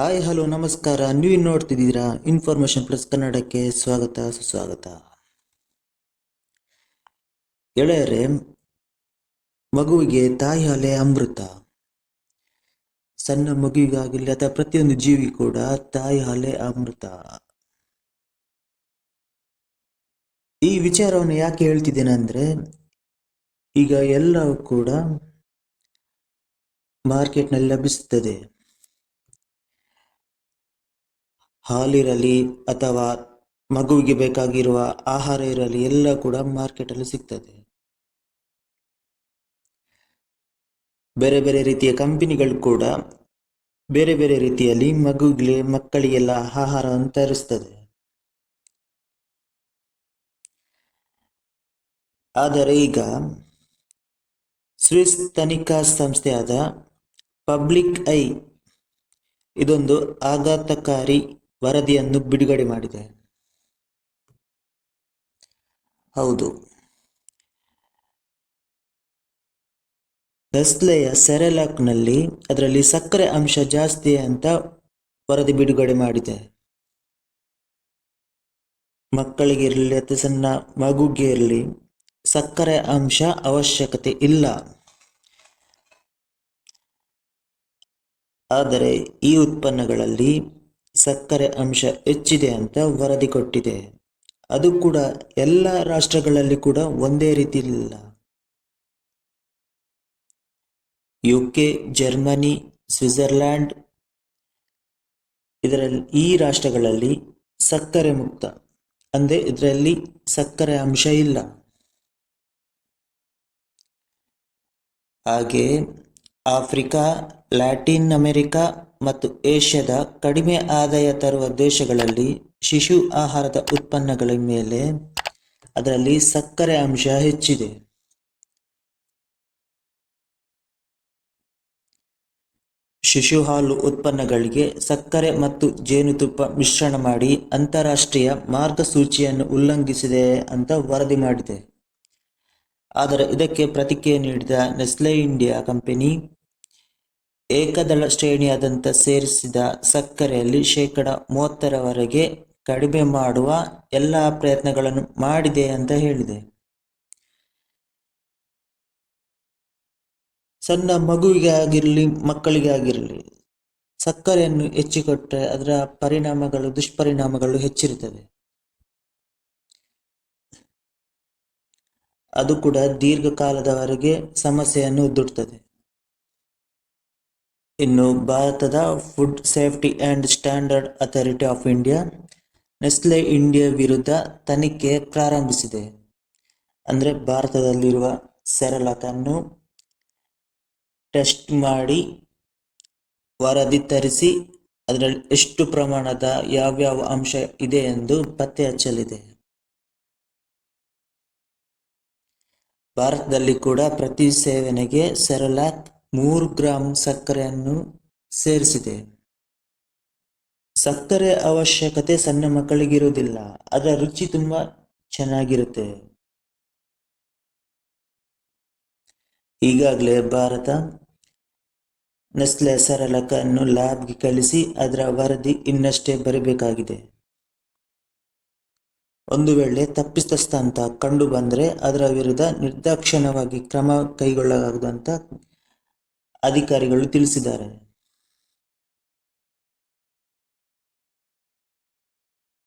Hi hello ನಮಸ್ಕಾರ. ನೀವು ನೋಡ್ತಿದ್ದೀರಾ ಇನ್ಫಾರ್ಮೇಶನ್ ಪ್ಲಸ್ ಕನ್ನಡಕ್ಕೆ ಸ್ವಾಗತ, ಸುಸ್ವಾಗತ. ಗೆಳೆಯರೆ, ಮಗುವಿಗೆ ತಾಯಿ ಹಾಲೆ ಅಮೃತ. ಸಣ್ಣ ಮಗುವಿಗಾಗಲಿ ಅಥವಾ ಪ್ರತಿಯೊಂದು ಜೀವಿ ಕೂಡ ತಾಯಿ ಹಾಲೆ ಅಮೃತ. ಈ ವಿಚಾರವನ್ನು ಯಾಕೆ ಹೇಳ್ತಿದ್ದೇನೆ ಅಂದ್ರೆ, ಈಗ ಎಲ್ಲವೂ ಕೂಡ ಮಾರ್ಕೆಟ್ನಲ್ಲಿ ಲಭಿಸುತ್ತದೆ ಹಾಲಿರಲಿ ಅಥವಾ ಮಗುವಿಗೆ ಬೇಕಾಗಿರುವ ಆಹಾರ ಇರಲಿ, ಎಲ್ಲ ಕೂಡ ಮಾರ್ಕೆಟಲ್ಲಿ ಸಿಗ್ತದೆ. ಬೇರೆ ಬೇರೆ ರೀತಿಯ ಕಂಪನಿಗಳು ಕೂಡ ಬೇರೆ ಬೇರೆ ರೀತಿಯಲ್ಲಿ ಮಗುವಿಗೆ, ಮಕ್ಕಳಿಗೆಲ್ಲ ಆಹಾರವನ್ನು ತರಿಸ್ತದೆ. ಆದರೆ ಈಗ ಸ್ವಿಸ್ ತನಿಖಾ ಸಂಸ್ಥೆಯಾದ ಪಬ್ಲಿಕ್ ಐ ಇದೊಂದು ಆಘಾತಕಾರಿ ವರದಿಯನ್ನು ಬಿಡುಗಡೆ ಮಾಡಿದೆ. ಹೌದು. ನೆಸ್ಲೆಯ ಸೆರೆಲಾಕ್ನಲ್ಲಿ ಅದರಲ್ಲಿ ಸಕ್ಕರೆ ಅಂಶ ಜಾಸ್ತಿ ಅಂತ ವರದಿ ಬಿಡುಗಡೆ ಮಾಡಿದೆ. ಮಕ್ಕಳಿಗೆ ಇರಲಿ ಅಥವಾ ಸಣ್ಣ ಮಗುಗೆ ಇರಲಿ, ಸಕ್ಕರೆ ಅಂಶ ಅವಶ್ಯಕತೆ ಇಲ್ಲ. ಆದರೆ ಈ ಉತ್ಪನ್ನಗಳಲ್ಲಿ ಸಕ್ಕರೆ ಅಂಶ ಹೆಚ್ಚಿದೆ ಅಂತ ವರದಿ ಕೊಟ್ಟಿದೆ. ಅದು ಕೂಡ ಎಲ್ಲ ರಾಷ್ಟ್ರಗಳಲ್ಲಿ ಕೂಡ ಒಂದೇ ರೀತಿ ಇಲ್ಲ. ಯು ಕೆ ಜರ್ಮನಿ ಸ್ವಿಟ್ಜರ್ಲ್ಯಾಂಡ್ ಇದರಲ್ಲಿ ಈ ರಾಷ್ಟ್ರಗಳಲ್ಲಿ ಸಕ್ಕರೆ ಮುಕ್ತ. ಅಂದ್ರೆ ಇದರಲ್ಲಿ ಸಕ್ಕರೆ ಅಂಶ ಇಲ್ಲ. ಹಾಗೆ ಆಫ್ರಿಕಾ, ಲ್ಯಾಟಿನ್ ಅಮೆರಿಕ ಮತ್ತು ಏಷ್ಯಾದ ಕಡಿಮೆ ಆದಾಯ ತರುವ ದೇಶಗಳಲ್ಲಿ ಶಿಶು ಆಹಾರದ ಉತ್ಪನ್ನಗಳ ಮೇಲೆ ಅದರಲ್ಲಿ ಸಕ್ಕರೆ ಅಂಶ ಹೆಚ್ಚಿದೆ. ಶಿಶು ಹಾಲು ಉತ್ಪನ್ನಗಳಿಗೆ ಸಕ್ಕರೆ ಮತ್ತು ಜೇನುತುಪ್ಪ ಮಿಶ್ರಣ ಮಾಡಿ ಅಂತಾರಾಷ್ಟ್ರೀಯ ಮಾರ್ಗಸೂಚಿಯನ್ನು ಉಲ್ಲಂಘಿಸಿದೆ ಅಂತ ವರದಿ ಮಾಡಿದೆ. ಆದರೆ ಇದಕ್ಕೆ ಪ್ರತಿಕ್ರಿಯೆ ನೀಡಿದ ನೆಸ್ಲೆ ಇಂಡಿಯಾ ಕಂಪನಿ ಏಕದಳ ಶ್ರೇಣಿಯಾದಂಥ ಸೇರಿಸಿದ ಸಕ್ಕರೆಯಲ್ಲಿ ಶೇಕಡ ಮೂವತ್ತರವರೆಗೆ ಕಡಿಮೆ ಮಾಡುವ ಎಲ್ಲ ಪ್ರಯತ್ನಗಳನ್ನು ಮಾಡಿದೆ ಅಂತ ಹೇಳಿದೆ. ಸಣ್ಣ ಮಗುವಿಗೆ ಆಗಿರಲಿ ಮಕ್ಕಳಿಗೆ ಆಗಿರಲಿ ಸಕ್ಕರೆಯನ್ನು ಹೆಚ್ಚಿಕೊಟ್ರೆ ಅದರ ಪರಿಣಾಮಗಳು, ದುಷ್ಪರಿಣಾಮಗಳು ಹೆಚ್ಚಿರುತ್ತದೆ ಅದು ಕೂಡ ದೀರ್ಘಕಾಲದವರೆಗೆ ಸಮಸ್ಯೆಯನ್ನು ಉದ್ದುಡ್ತದೆ ಇನ್ನು ಭಾರತದ food safety and standard authority of India Nestle India ವಿರುದ್ಧ ತನಿಖೆ ಪ್ರಾರಂಭಿಸಿದೆ. ಅಂದರೆ ಭಾರತದಲ್ಲಿರುವ ಸೆರಲಕನ್ನು ಟೆಸ್ಟ್ ಮಾಡಿ ವರದಿ ತರಿಸಿ ಅದರಲ್ಲಿ ಎಷ್ಟು ಪ್ರಮಾಣದ ಯಾವ್ಯಾವ ಅಂಶ ಇದೆ ಎಂದು ಪತ್ತೆ ಹಚ್ಚಲಿದೆ. ಭಾರತದಲ್ಲಿ ಕೂಡ ಪ್ರತಿ ಸೇವನೆಗೆ ಸೆರಲಾಕ್ ಮೂರು ಗ್ರಾಂ ಸಕ್ಕರೆಯನ್ನು ಸೇರಿಸಿದೆ. ಸಕ್ಕರೆ ಅವಶ್ಯಕತೆ ಸಣ್ಣ ಮಕ್ಕಳಿಗಿರುವುದಿಲ್ಲ, ಅದರ ರುಚಿ ತುಂಬಾ ಚೆನ್ನಾಗಿರುತ್ತೆ. ಈಗಾಗಲೇ ಭಾರತ ನೆಸ್ಲೆ ಸರಳಕನ್ನು ಲ್ಯಾಬ್ಗೆ ಕಳಿಸಿ ಅದರ ವರದಿ ಇನ್ನಷ್ಟೇ ಬರಬೇಕಾಗಿದೆ. ಒಂದು ವೇಳೆ ತಪ್ಪಿತಸ್ಥ ಅಂತ ಕಂಡು ಬಂದರೆ ಅದರ ವಿರುದ್ಧ ನಿರ್ದಾಕ್ಷಿಣ್ಯವಾಗಿ ಕ್ರಮ ಕೈಗೊಳ್ಳಲಾಗುವುದು ಅಧಿಕಾರಿಗಳು ತಿಳಿಸಿದ್ದಾರೆ.